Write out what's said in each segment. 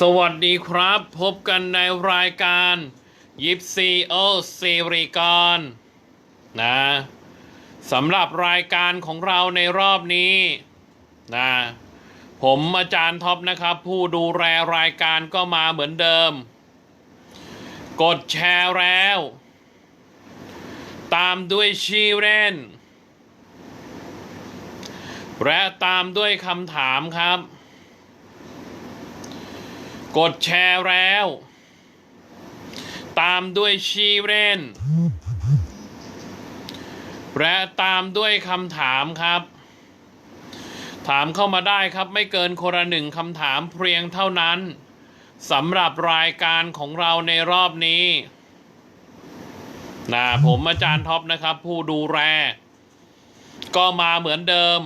สวัสดีครับ พบกันในรายการยิปซีโอซีรีกอนนะสำหรับรายการของเราในรอบนี้นะผมอาจารย์ท็อปนะครับ ผู้ดูแลรายการก็มาเหมือนเดิม กดแชร์แล้ว ตามด้วยชื่อเล่น และตามด้วยคำถามครับ กดแชร์แล้ว ตามด้วยชีเรนและตามด้วยคำถามครับ ถามเข้ามาได้ครับไม่เกินคนละหนึ่งคำถามเพียงเท่านั้นสำหรับรายการของเราในรอบนี้นะผมอาจารย์ท็อปนะครับ ผู้ดูแลก็มาเหมือนเดิม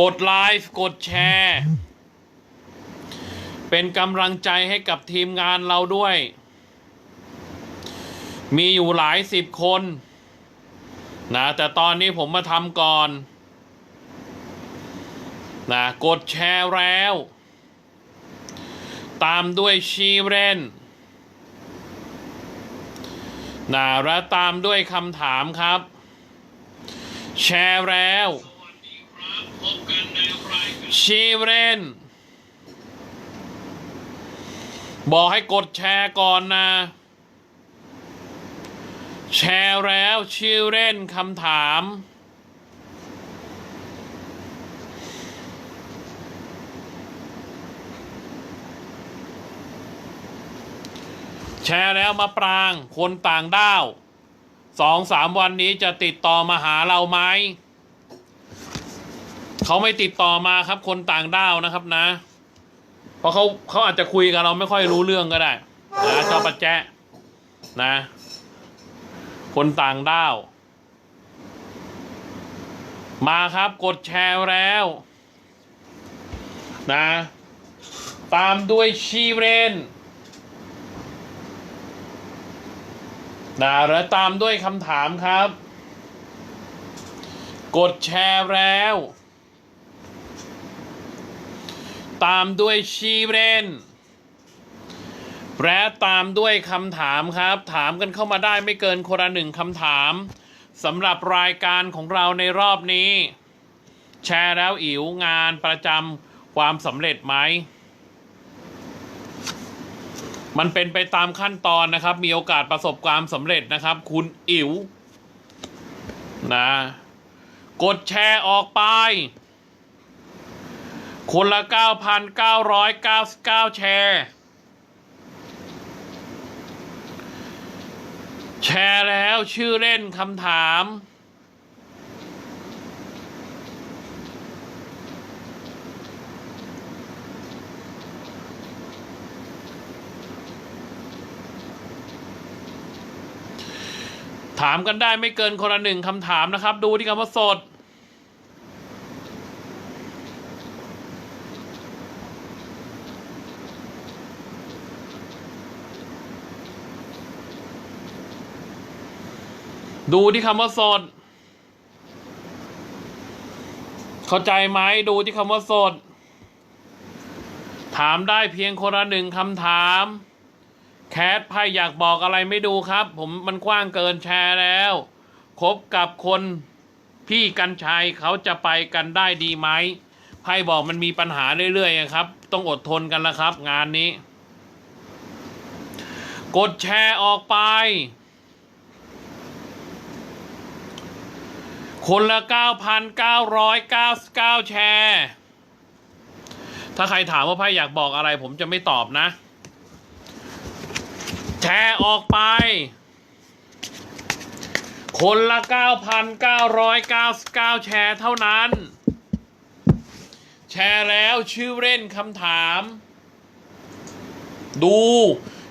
กดไลฟ์กดแชร์ เป็นกำลังใจให้กับทีมงานเราด้วย มีอยู่หลายสิบคนนะแต่ตอนนี้ผมมาทำก่อนนะกดแชร์แล้ว ตามด้วยชีเรนนะและตามด้วยคำถามครับ แชร์แล้วชีเรน บอกให้กดแชร์ก่อนนะ แชร์แล้วชื่อเล่นคำถาม แชร์แล้วมาปรางคนต่างด้าวสองสามวันนี้จะติดต่อมาหาเราไหมเขาไม่ติดต่อมาครับคนต่างด้าวนะครับนะ เพราะเขาเขาอาจจะคุยกับเราไม่ค่อยรู้เรื่องก็ได้นะเจ้าปัจแจนะ คนต่างด้าว มาครับกดแชร์แล้ว นะ ตามด้วยชีเรนนะและตามด้วยคำถามครับ กดแชร์แล้ว ตามด้วยชีเรนและตามด้วยคำถามครับ ถามกันเข้ามาได้ไม่เกินคนละหนึ่งคำถามสำหรับรายการของเราในรอบนี้ แชร์แล้วอิ๋วงานประจำความสำเร็จไหม มันเป็นไปตามขั้นตอนนะครับ มีโอกาสประสบความสำเร็จนะครับ คุณอิ๋วนะ กดแชร์ออกไป คนละ 9,999 แชร์ แชร์แล้วชื่อเล่นคำถาม ถามกันได้ไม่เกินคนละหนึ่งคำถามนะครับ ดูที่คำว่าสด ดูที่คำว่าสด เข้าใจไหมดูที่คำว่าสด ถามได้เพียงคนละหนึ่งคำถาม แคทไพ่อยากบอกอะไรไม่ดูครับ ผมมันกว้างเกินแชร์แล้ว คบกับคนพี่กันชัยเขาจะไปกันได้ดีไหมไพ่บอกมันมีปัญหาเรื่อยๆครับ ต้องอดทนกันละครับ งานนี้ กดแชร์ออกไป คนละ 9,999 แชร์ ถ้าใครถามว่าไพ่อยากบอกอะไร ผมจะไม่ตอบนะ แชร์ออกไป คนละ 9,999 แชร์เท่านั้น แชร์แล้วชื่อเล่นคำถาม ดู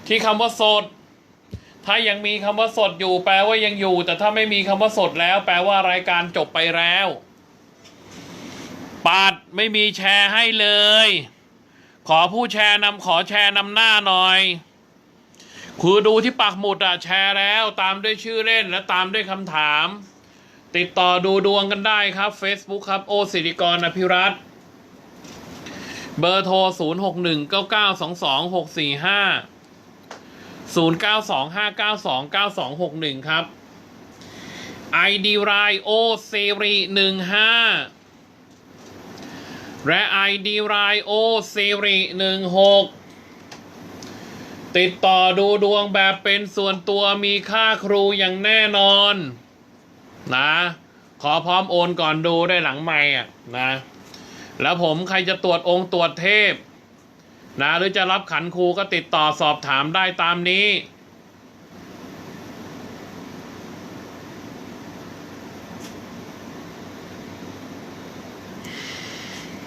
ที่คำว่าสด ถ้ายังมีคำว่าสดอยู่ แปลว่ายังอยู่ แต่ถ้าไม่มีคำว่าสดแล้ว แปลว่ารายการจบไปแล้วปัดไม่มีแชร์ให้เลย ขอผู้แชร์นำขอแชร์นำหน้าหน่อย คือดูที่ปักหมุดอะแชร์แล้วตามด้วยชื่อเล่นและตามด้วยคำถาม ติดต่อดูดวงกันได้ครับ Facebook ครับโอสิริกรอภิรัตเบอร์โทร 0619922645 0 9 2 5 9 2 9 2 6 1 ครับ ID รายโอเซรี15 และ ID รายโอเซรี16 ติดต่อดูดวงแบบเป็นส่วนตัวมีค่าครูอย่างแน่นอน นะ ขอพร้อมโอนก่อนดูได้หลังไม่อะนะ แล้วผมใครจะตรวจองค์ตรวจเทพ นะหรือจะรับขันครูก็ติดต่อสอบถามได้ตามนี้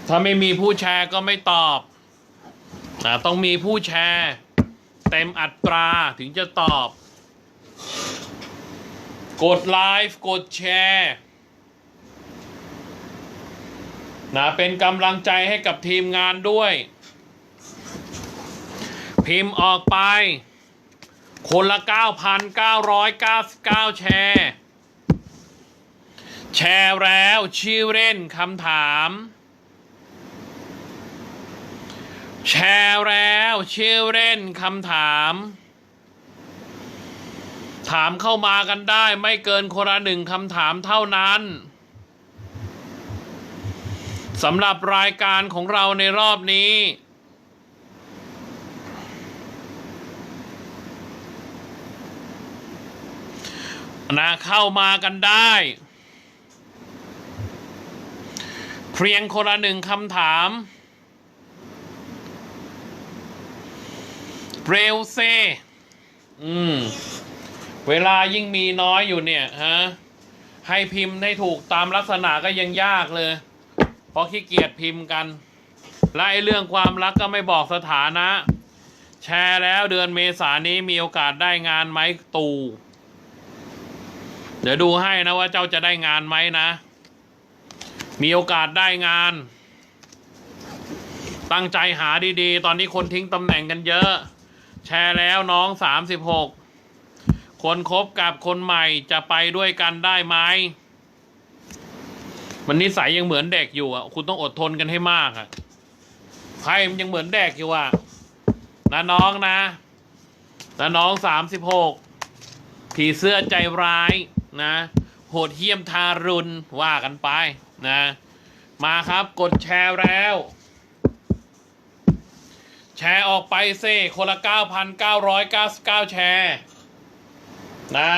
ถ้าไม่มีผู้แชร์ก็ไม่ตอบนะต้องมีผู้แชร์ เต็มอัตราถึงจะตอบ กดไลฟ์กดแชร์นะเป็นกำลังใจให้กับทีมงานด้วย พิมพ์ออกไป คนละ 9,999 แชร์ แชร์แล้วชื่อเล่นคำถาม แชร์แล้วชื่อเล่นคำถาม ถามเข้ามากันได้ไม่เกินคนละหนึ่งคำถามเท่านั้นสำหรับรายการของเราในรอบนี้ นะเข้ามากันได้ เพียงคนละหนึ่งคำถามเร็วเซอืม เวลายิ่งมีน้อยอยู่เนี่ยฮะให้พิมพ์ให้ถูกตามลักษณะก็ยังยากเลย เพราะขี้เกียจพิมพ์กัน และไอ้เรื่องความรักก็ไม่บอกสถานะ แชร์แล้วเดือนเมษายนนี้มีโอกาสได้งานไหมตู่ เดี๋ยวดูให้นะว่าเจ้าจะได้งานไหมนะ มีโอกาสได้งาน ตั้งใจหาดีๆ ตอนนี้คนทิ้งตำแหน่งกันเยอะ แชร์แล้วน้องสามสิบหกคนคบกับคนใหม่จะไปด้วยกันได้ไหมมันนิสัยยังเหมือนเด็กอยู่อะ คุณต้องอดทนกันให้มากอะใครมันยังเหมือนเด็กอยู่อะนะน้องนะนะน้องสามสิบหกผีเสื้อใจร้าย นะ โหดเหี้ยมทารุณว่ากันไปนะ มาครับกดแชร์แล้ว แชร์ออกไปเซ่คนละ 9,999 แชร์นะ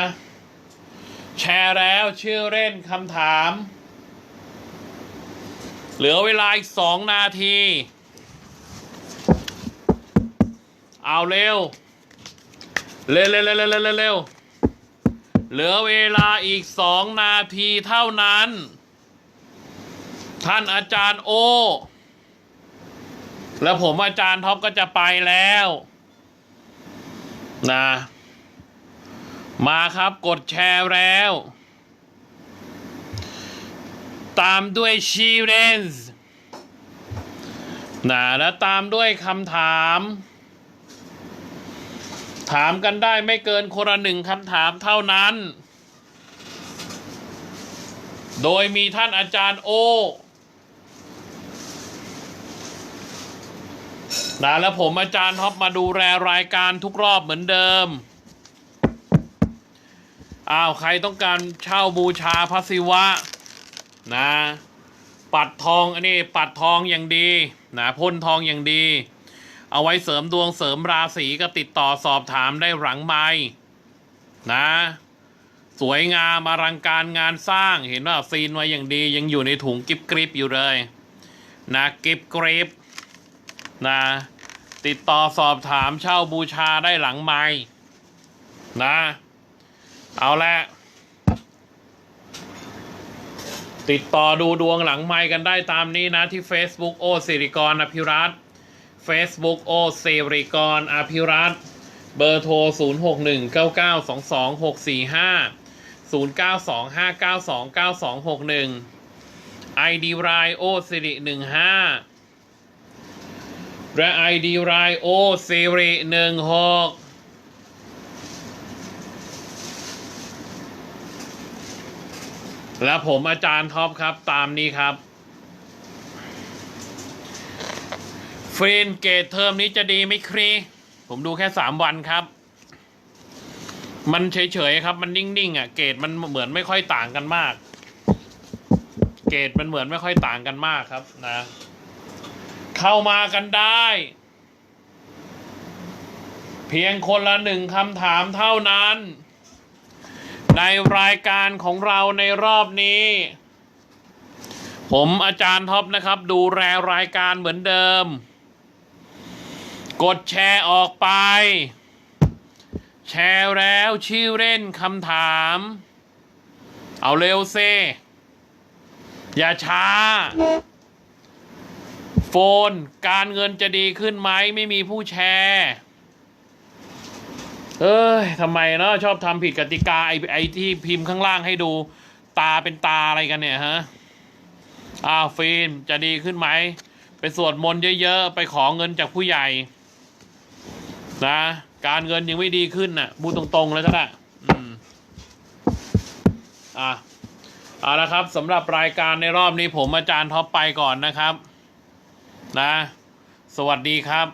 แชร์แล้วชื่อเล่นคำถาม เหลือเวลาอีกสองนาที เอาเร็ว เร็วเร็วเร็วเร็วเร็ว เหลือเวลาอีกสองนาทีเท่านั้น ท่านอาจารย์โอ แล้วผมอาจารย์ท็อปก็จะไปแล้วนะมาครับกดแชร์แล้ว ตามด้วยชีเรนส์นะแล้วตามด้วยคำถาม ถามกันได้ไม่เกินคนละหนึ่งคำถามเท่านั้น โดยมีท่านอาจารย์โอนะแล้วผมอาจารย์ท็อปมาดูแลรายการทุกรอบเหมือนเดิม อ้าว ใครต้องการเช่าบูชาพระศิวะ นะ ปัดทอง อันนี้ปัดทองอย่างดี นะพ่นทองอย่างดี เอาไว้เสริมดวงเสริมราศีก็ติดต่อสอบถามได้หลังไม้นะ สวยงามอลังการงานสร้างเห็นว่าซีนไว้อย่างดียังอยู่ในถุงกิบกริบอยู่เลย นะกิบกริบนะติดต่อสอบถามเช่าบูชาได้หลังไม้นะ เอาละติดต่อดูดวงหลังไม้กันได้ตามนี้นะที่ Facebook โอสิริกรอภิรัตน Facebook โอสิริกรอภิรัตเบอร์โทร 0 6 1 9 9 2 2 6 4 5 0 9 2 5 9 2 9 2 6 1 ID รายโอสิริ15และ ID รายโอสิริ16และผมอาจารย์ท็อปครับตามนี้ครับ ฟรีนเกรดเทอมนี้จะดีไหมครี ผมดูแค่สามวันครับ มันเฉยๆครับ มันนิ่งๆอะ เกรดมันเหมือนไม่ค่อยต่างกันมาก เกรดมันเหมือนไม่ค่อยต่างกันมากครับ นะ เข้ามากันได้ เพียงคนละหนึ่งคำถามเท่านั้น ในรายการของเราในรอบนี้ผมอาจารย์ท็อปนะครับ ดูแลรายการเหมือนเดิม กดแชร์ออกไป แชร์แล้วชื่อเล่นคำถาม เอาเร็วเซอย่าช้า โฟนการเงินจะดีขึ้นไหมไม่มีผู้แชร์เอ้ยทำไมเนาะชอบทำผิดกติกาไอ้ไอที่พิมพ์ข้างล่างให้ดู ตาเป็นตาอะไรกันเนี่ยฮะ อ้าวฟิล์มจะดีขึ้นไหม ไปสวดมนต์เยอะ ๆ ไปขอเงินจากผู้ใหญ่ นะการเงินยังไม่ดีขึ้นน่ะพูดตรงๆเลยก็ได้อืมอะเอาละครับสำหรับรายการในรอบนี้ผมอาจารย์ท็อปไปก่อนนะครับ นะ สวัสดีครับ